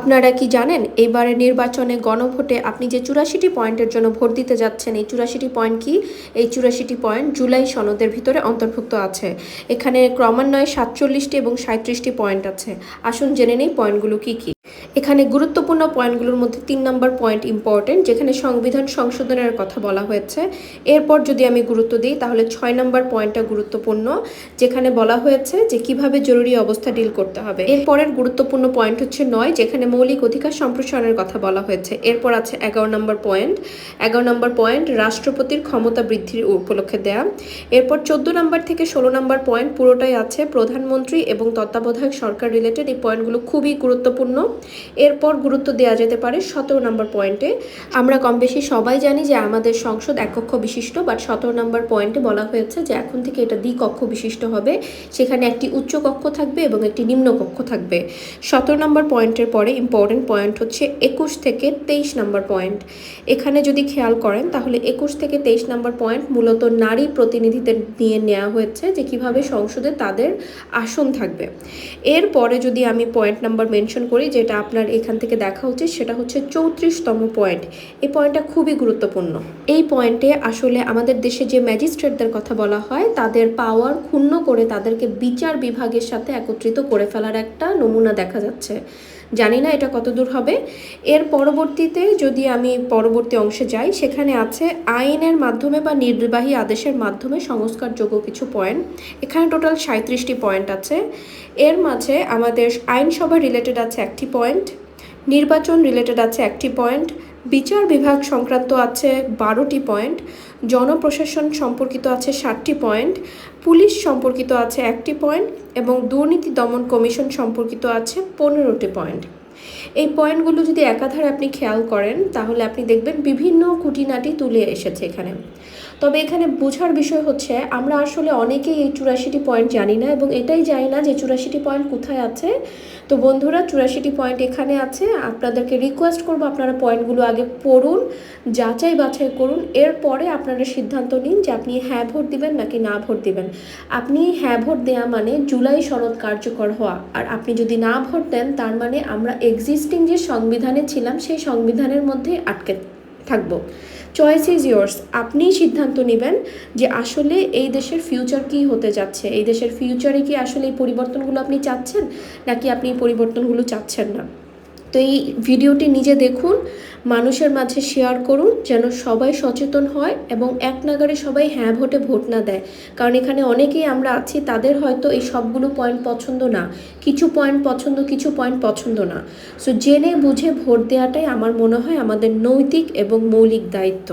আপনারা কি জানেন এইবারের নির্বাচনে গণভোটে আপনি যে চুরাশিটি পয়েন্টের জন্য ভোট দিতে যাচ্ছেন, এই চুরাশিটি পয়েন্ট কি? এই চুরাশিটি পয়েন্ট জুলাই সনদের ভিতরে অন্তর্ভুক্ত আছে। এখানে ক্রমান্বয়ে সাতচল্লিশটি এবং সাঁত্রিশটি পয়েন্ট আছে। আসুন জেনে নেই পয়েন্টগুলো কি কি। এখানে গুরুত্বপূর্ণ পয়েন্টগুলোর মধ্যে তিন নম্বর পয়েন্ট ইম্পর্টেন্ট যেখানে সংবিধান সংশোধনের কথা বলা হয়েছে। এরপর যদি আমি গুরুত্ব দিই, তাহলে ছয় নম্বর পয়েন্টটা গুরুত্বপূর্ণ, যেখানে বলা হয়েছে যে কীভাবে জরুরি অবস্থা ডিল করতে হবে। এরপরের গুরুত্বপূর্ণ পয়েন্ট হচ্ছে নয়, যেখানে মৌলিক অধিকার সম্প্রসারণের কথা বলা হয়েছে। এরপর আছে এগারো নম্বর পয়েন্ট এগারো নম্বর পয়েন্ট রাষ্ট্রপতির ক্ষমতা বৃদ্ধির উপলক্ষে দেয়া। এরপর চোদ্দ নম্বর থেকে ষোলো নম্বর পয়েন্ট পুরোটাই আছে প্রধানমন্ত্রী এবং তত্ত্বাবধায়ক সরকার রিলেটেড এই পয়েন্টগুলো খুবই গুরুত্বপূর্ণ। এরপর গুরুত্ব দেওয়া যেতে পারে সতেরো নম্বর পয়েন্টে। আমরা কম বেশি সবাই জানি যে আমাদের সংসদ এক কক্ষ বিশিষ্ট বাট সতেরো নম্বর পয়েন্টে বলা হয়েছে যে এখন থেকে এটা দ্বিকক্ষ বিশিষ্ট হবে। সেখানে একটি উচ্চ কক্ষ থাকবে এবং একটি নিম্ন কক্ষ থাকবে। সতেরো নম্বর পয়েন্টের পরে ইম্পর্টেন্ট পয়েন্ট হচ্ছে একুশ থেকে তেইশ নম্বর পয়েন্ট। এখানে যদি খেয়াল করেন, তাহলে একুশ থেকে তেইশ নম্বর পয়েন্ট মূলত নারী প্রতিনিধিদের নিয়ে নেওয়া হয়েছে যে কীভাবে সংসদে তাদের আসন থাকবে। এরপরে যদি আমি পয়েন্ট নাম্বার মেনশন করি, যেটা আপনার এখান থেকে দেখা উচিত, সেটা হচ্ছে চৌত্রিশতম পয়েন্ট এই পয়েন্টটা খুবই গুরুত্বপূর্ণ। এই পয়েন্টে আসলে আমাদের দেশে যে ম্যাজিস্ট্রেটদের কথা বলা হয়, তাদের পাওয়ার ক্ষুণ্ণ করে তাদেরকে বিচার বিভাগের সাথে একত্রিত করে ফেলার একটা নমুনা দেখা যাচ্ছে। জানি না এটা কতদূর হবে। এর পরবর্তীতে যদি আমি পরবর্তী অংশে যাই, সেখানে আছে আইনের মাধ্যমে বা নির্বাহী আদেশের মাধ্যমে সংস্কারযোগ্য কিছু পয়েন্ট। এখানে টোটাল সাঁত্রিশটি পয়েন্ট আছে। এর মাঝে আমাদের আইনসভা রিলেটেড আছে একটি পয়েন্ট। নির্বাচন রিলেটেড আছে একটি পয়েন্ট বিচার বিভাগ সংক্রান্ত আছে বারোটি পয়েন্ট জনপ্রশাসন সম্পর্কিত আছে ষাটটি পয়েন্ট পুলিশ সম্পর্কিত আছে একটি পয়েন্ট এবং দুর্নীতি দমন কমিশন সম্পর্কিত আছে পনেরোটি পয়েন্ট এই পয়েন্টগুলো যদি একাধারে আপনি খেয়াল করেন, তাহলে আপনি দেখবেন বিভিন্ন খুঁটিনাটি তুলে এসেছে এখানে। তবে এখানে বোঝার বিষয় হচ্ছে, আমরা আসলে অনেকেই এই চুরাশিটি পয়েন্ট জানি না এবং এটাই জানি না যে চুরাশিটি পয়েন্ট কোথায় আছে। তো বন্ধুরা, চুরাশিটি পয়েন্ট এখানে আছে। আপনাদেরকে রিকোয়েস্ট করব আপনারা পয়েন্টগুলো আগে পড়ুন, যাচাই বাছাই করুন। এরপরে আপনারা সিদ্ধান্ত নিন যে আপনি হ্যাঁ ভোট দিবেন নাকি না ভোট দিবেন। আপনি হ্যাঁ ভোট দেওয়া মানে জুলাই সনদ কার্যকর হওয়া। আর আপনি যদি না ভোট দেন, তার মানে আমরা এক্সিস্টিং যে সংবিধানে ছিলাম, সেই সংবিধানের মধ্যে আটকে থাকব। চয়েস ইজ ইয়ার্স আপনিই সিদ্ধান্ত নেবেন যে আসলে এই দেশের ফিউচার কী হতে যাচ্ছে। এই দেশের ফিউচারে কি আসলে এই পরিবর্তনগুলো আপনি চাচ্ছেন, নাকি আপনি এই পরিবর্তনগুলো চাচ্ছেন না? তো এই ভিডিওটি নিজে দেখুন, মানুষের মাঝে শেয়ার করুন, যেন সবাই সচেতন হয় এবং এক নাগারে সবাই হ্যাঁ ভোটে ভোট না দেয়। কারণ এখানে অনেকেই আমরা আছি, তাদের হয়তো এই সবগুলো পয়েন্ট পছন্দ না। কিছু পয়েন্ট পছন্দ, কিছু পয়েন্ট পছন্দ না। সো জেনে বুঝে ভোট দেওয়াটাই আমার মনে হয় আমাদের নৈতিক এবং মৌলিক দায়িত্ব।